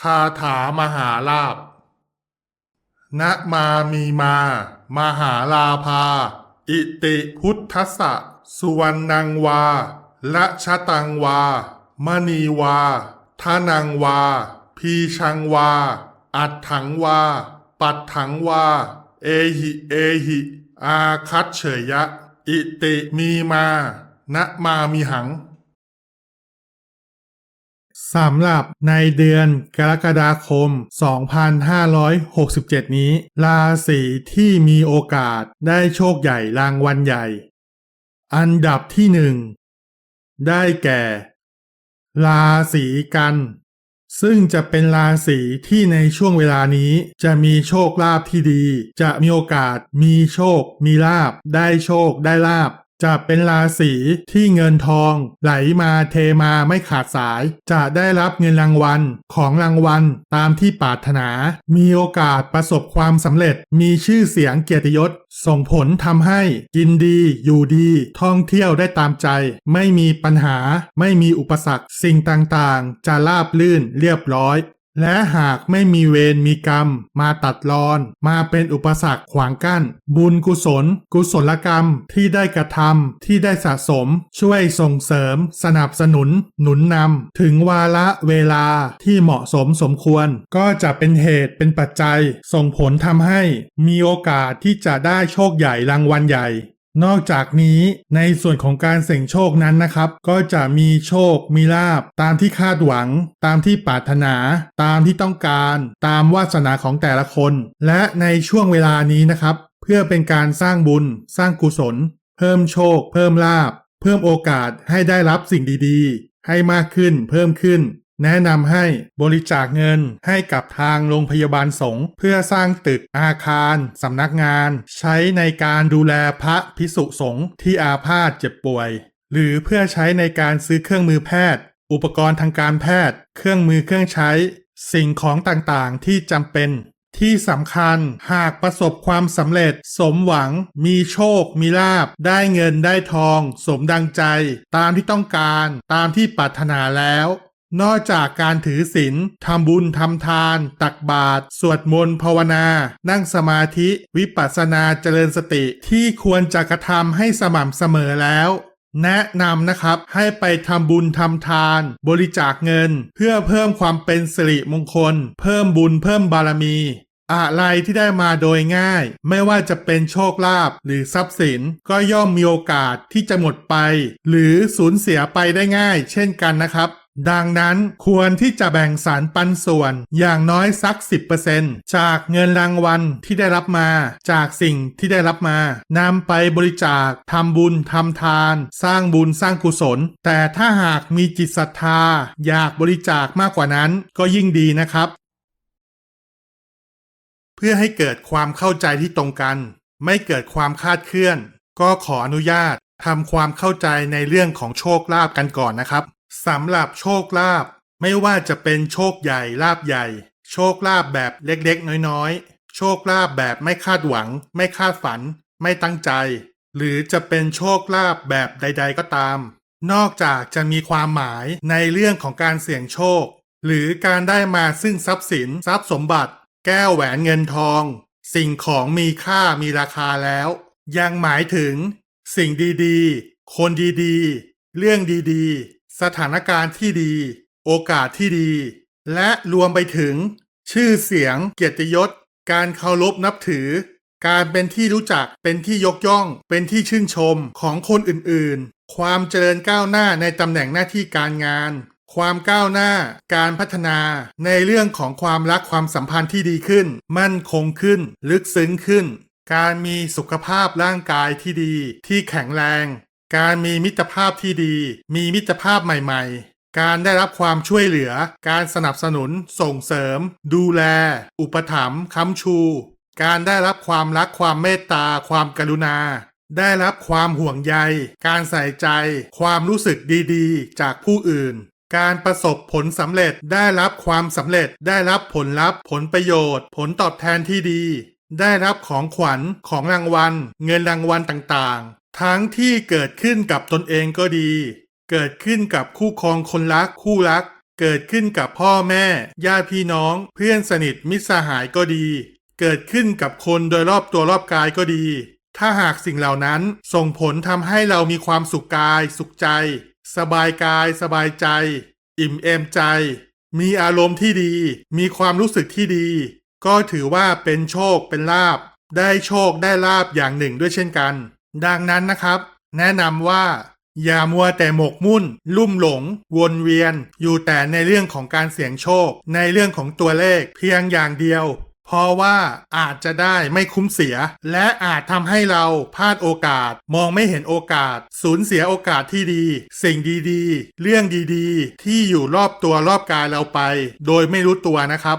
คาถามหาลาภณมามีมา มหาลาภา อิติพุทธะสุวรรณังวาละชะตังวา มณีวาทานังวา พีชังวา อัดถังวา ปัดถังวา เอหิเอหิ อาคัตเฉยยะอิติมีมาณมามีหัง สำหรับในเดือนกรกฎาคม 2567 นี้ ราศีที่มีโอกาสได้โชคใหญ่รางวัลใหญ่ อันดับที่หนึ่งได้แก่ ราศีกัน ซึ่งจะเป็นราศีที่ในช่วงเวลานี้จะมีโชคลาภที่ดี จะมีโอกาสมีโชค มีลาภได้โชคได้ลาภ จะเป็นราศีที่เงินทองไหลมาเทมาไม่ขาดสาย จะได้รับเงินรางวัลของรางวัลตามที่ปรารถนา มีโอกาสประสบความสำเร็จ มีชื่อเสียงเกียรติยศ ส่งผลทำให้กินดีอยู่ดีท่องเที่ยวได้ตามใจ ไม่มีปัญหา ไม่มีอุปสรรคสิ่งต่างๆ จะราบลื่นเรียบร้อย และหากไม่มีเวรมีกรรม มาตัดรอน มาเป็นอุปสรรคขวางกั้น บุญกุศล กุศลกรรมที่ได้กระทำที่ได้สะสม ช่วยส่งเสริม สนับสนุน หนุนนำถึงวาระเวลาที่เหมาะสมสมควร ก็จะเป็นเหตุเป็นปัจจัย ส่งผลทำให้มีโอกาสที่จะได้โชคใหญ่รางวัลใหญ่ นอกจากนี้ในส่วนของการเสี่ยงโชคนั้นนะครับ ก็จะมีโชคมีลาบตามที่คาดหวัง ตามที่ปรารถนา ตามที่ต้องการ ตามวาสนาของแต่ละคน และในช่วงเวลานี้นะครับ เพื่อเป็นการสร้างบุญ สร้างกุศล เพิ่มโชค เพิ่มลาบ เพิ่มโอกาสให้ได้รับสิ่งดีๆ ให้มากขึ้น เพิ่มขึ้น แนะนำให้บริจาคเงินให้กับทางโรงพยาบาลสงฆ์เพื่อสร้างตึกอาคารสำนักงาน ใช้ในการดูแลพระพิสุสงฆ์ที่อาพาธเจ็บป่วย หรือเพื่อใช้ในการซื้อเครื่องมือแพทย์ อุปกรณ์ทางการแพทย์ เครื่องมือเครื่องใช้ สิ่งของต่างๆ ที่จำเป็นที่สำคัญหากประสบความสำเร็จ สมหวัง มีโชค มีลาบ ได้เงินได้ทอง สมดังใจ ตามที่ต้องการ ตามที่ปรารถนาแล้ว นอกจากการถือศีลทำบุญทำทาน ตักบาตรสวดมนต์ภาวนา นั่งสมาธิ วิปัสสนาเจริญสติที่ควรจะกระทำให้สม่ำเสมอแล้ว แนะนำนะครับให้ไปทำบุญทำทาน บริจาคเงิน เพื่อเพิ่มความเป็นสิริมงคล เพิ่มบุญเพิ่มบารมี อะไรที่ได้มาโดยง่าย ไม่ว่าจะเป็นโชคลาภหรือทรัพย์สินก็ย่อมมีโอกาสที่จะหมดไป หรือสูญเสียไปได้ง่าย เช่นกันนะครับ ดังนั้นควรที่จะแบ่งสารปันส่วนอย่างน้อยสัก 10%จากเงินรางวัลที่ได้รับมา จากสิ่งที่ได้รับมานำไปบริจาคทำบุญทำทาน สร้างบุญสร้างกุศล แต่ถ้าหากมีจิตศรัทธา อยากบริจาคมากกว่านั้นก็ยิ่งดีนะครับ เพื่อให้เกิดความเข้าใจที่ตรงกัน ไม่เกิดความคาดเคลื่อน ก็ขออนุญาตทำความเข้าใจในเรื่องของโชคลาภกันก่อนนะครับ สำหรับโชคลาภไม่ว่าจะเป็นโชคใหญ่ลาภใหญ่ โชคลาภแบบเล็กๆ น้อยๆ โชคลาภแบบไม่คาดหวัง ไม่คาดฝัน ไม่ตั้งใจ หรือจะเป็นโชคลาภแบบใด ๆ ก็ตาม นอกจากจะมีความหมายในเรื่องของการเสี่ยงโชค หรือการได้มาซึ่งทรัพย์สินทรัพย์สมบัติ แก้วแหวนเงินทอง สิ่งของมีค่ามีราคาแล้ว ยังหมายถึง สิ่งดีๆ คนดีๆ เรื่องดีๆ สถานการณ์ที่ดี โอกาสที่ดี และรวมไปถึง ชื่อเสียง เกียรติยศ การเคารพนับถือ การเป็นที่รู้จักเป็นที่ยกย่อง เป็นที่ชื่นชมของคนอื่นๆ ความเจริญก้าวหน้าในตำแหน่งหน้าที่การงาน ความก้าวหน้า การพัฒนาในเรื่องของความรักความสัมพันธ์ที่ดีขึ้น มั่นคงขึ้น ลึกซึ้งขึ้น การมีสุขภาพร่างกายที่ดี ที่แข็งแรง การมีมิตรภาพที่ดี มีมิตรภาพใหม่ ๆ การได้รับความช่วยเหลือ การสนับสนุน ส่งเสริม ดูแล อุปถัมภ์ค้ำชู การได้รับความรักความเมตตา ความกรุณา ได้รับความห่วงใย การใส่ใจ ความรู้สึกดีๆ จากผู้อื่น การประสบผลสำเร็จ ได้รับความสำเร็จ ได้รับผลลัพธ์ ผลประโยชน์ ผลตอบแทนที่ดี ได้รับของขวัญ ของรางวัล เงินรางวัลต่างๆ ทั้งที่เกิดขึ้นกับตนเองก็ดี เกิดขึ้นกับคู่ครองคนรักคู่รัก เกิดขึ้นกับพ่อแม่ ญาติพี่น้อง เพื่อนสนิทมิตรสหายก็ดี เกิดขึ้นกับคนโดยรอบตัวรอบกายก็ดี ถ้าหากสิ่งเหล่านั้นส่งผลทำให้เรามีความสุขกาย สุขใจ สบายกาย สบายใจ อิ่มเอมใจ มีอารมณ์ที่ดี มีความรู้สึกที่ดี ก็ถือว่าเป็นโชคเป็นลาบได้โชคได้ลาบอย่างหนึ่งด้วยเช่นกัน ดังนั้นนะครับ แนะนำว่า อย่ามัวแต่หมกมุ่น ลุ่มหลง วนเวียน อยู่แต่ในเรื่องของการเสี่ยงโชค ในเรื่องของตัวเลขเพียงอย่างเดียว เพราะว่าอาจจะได้ไม่คุ้มเสีย และอาจทำให้เราพลาดโอกาส มองไม่เห็นโอกาส สูญเสียโอกาสที่ดี สิ่งดีๆ เรื่องดีๆ ที่อยู่รอบตัวรอบกายเราไป โดยไม่รู้ตัวนะครับ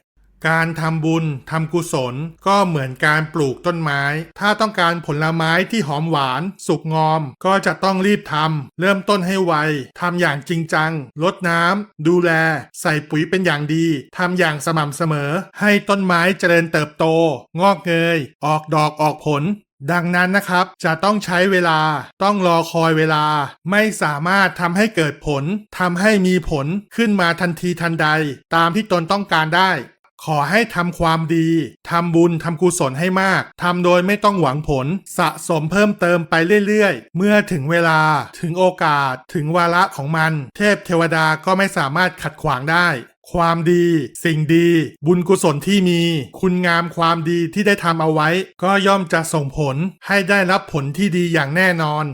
การทำบุญทำกุศลก็เหมือนการปลูกต้นไม้ ถ้าต้องการผลไม้ที่หอมหวาน สุกงอม ก็จะต้องรีบทำเริ่มต้นให้ไวทำอย่างจริงจังลดน้ำดูแล ใส่ปุ๋ยเป็นอย่างดีทำอย่างสม่ำเสมอ ให้ต้นไม้เจริญเติบโต งอกเงย ออกดอกออกผลดังนั้นนะครับจะต้องใช้เวลา ต้องรอคอยเวลา ไม่สามารถทำให้เกิดผลทำให้มีผลขึ้นมาทันทีทันใด ตามที่ตนต้องการได้ ขอให้ทำความดี ทำบุญ ทำกุศลให้มาก ทำโดยไม่ต้องหวังผล สะสมเพิ่มเติมไปเรื่อยๆ เมื่อถึงเวลา ถึงโอกาส ถึงวาระของมัน เทพเทวดาก็ไม่สามารถขัดขวางได้ ความดี สิ่งดี บุญกุศลที่มี คุณงามความดีที่ได้ทำเอาไว้ ก็ย่อมจะส่งผลให้ได้รับผลที่ดีอย่างแน่นอน